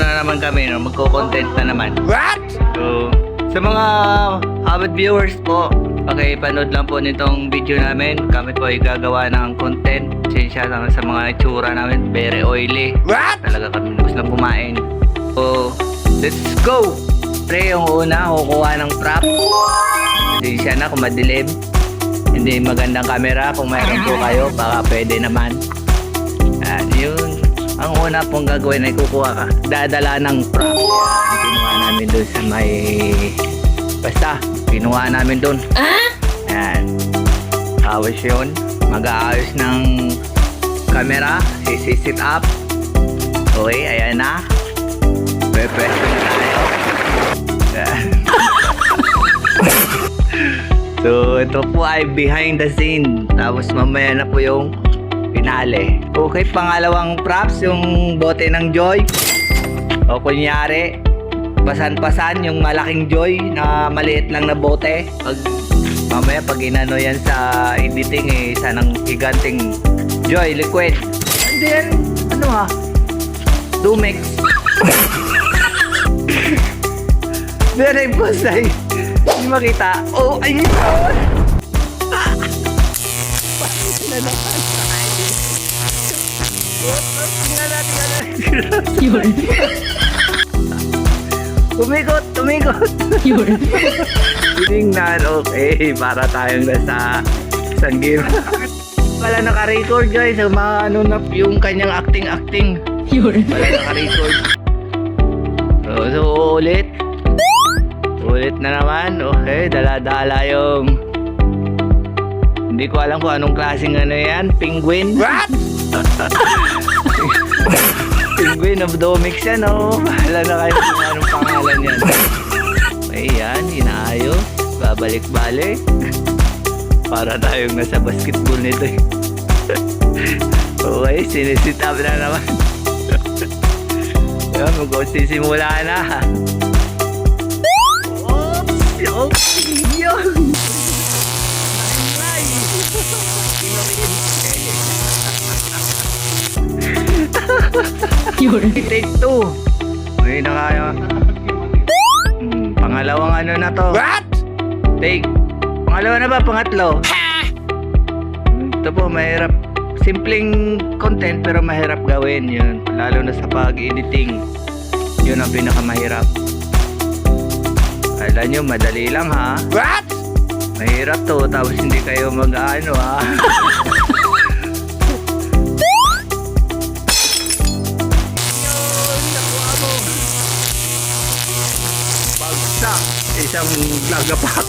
na naman kami, no? magko-content na naman. What? So, sa mga avid viewers po, pakipanood lang po nitong video namin. Kami po ay gagawa ng content. Sensya lang sa mga itsura namin. Very oily. What? Talaga kami gusto lang kumain. So, let's go! Pre, yung una, kukuha ng prop. Sensya na kung madilim. Hindi magandang camera. Kung mayroon po kayo, baka pwede naman. Yan, yun. Ang una pong gagawin ay kukuha ka. Dadala ng prop. Kinuha namin doon sa may... Basta, kinuha namin doon. Yan. Tapos yun, mag-aayos ng camera. Sisisit up. Okay, ayan na. Pre-press na tayo. So, ito po ay behind the scene. Tapos mamaya na po yung finale. Okay, pangalawang props, yung bote ng Joy. O kunyari, pasan-pasan yung malaking Joy na maliit lang na bote. Pag, mamaya pag inano yan sa editing eh, isa ng higanting Joy liquid. And then, ano ha? Dumex. Very pusay. Hindi makita. Oh, ayun! Yun. Tumikot, tumikot. Yun. Tinignan, okay. Para tayong nasa isang game. Wala naka-record guys. Mga ano na yung kanyang acting-acting. Yun. Wala naka-record. So, so ulit. Ulit na naman. Okay, dala-dala yung... Hindi ko alam kung anong klaseng ano yan. Penguin. What? Penguin of Domix yan, oh. Bahala na kayo kung anong pangalan yan. Ayan, inaayos. Babalik-balik. Para tayong nasa basketball nito eh. okay, sinisit na naman. Yan, mag-sisimula na. Oops! Okay, Yun. Take two. Uy, na kaya. Hmm, pangalawang ano na to. What? Take. Pangalawa na ba? Pangatlo? Hmm, Ito po, mahirap. Simpleng content pero mahirap gawin yun. Lalo na sa pag-editing. Yun ang pinakamahirap. Alam nyo, madali lang ha. What? Mahirap to, tapos hindi kayo mag-ano ha. Isang lagapak.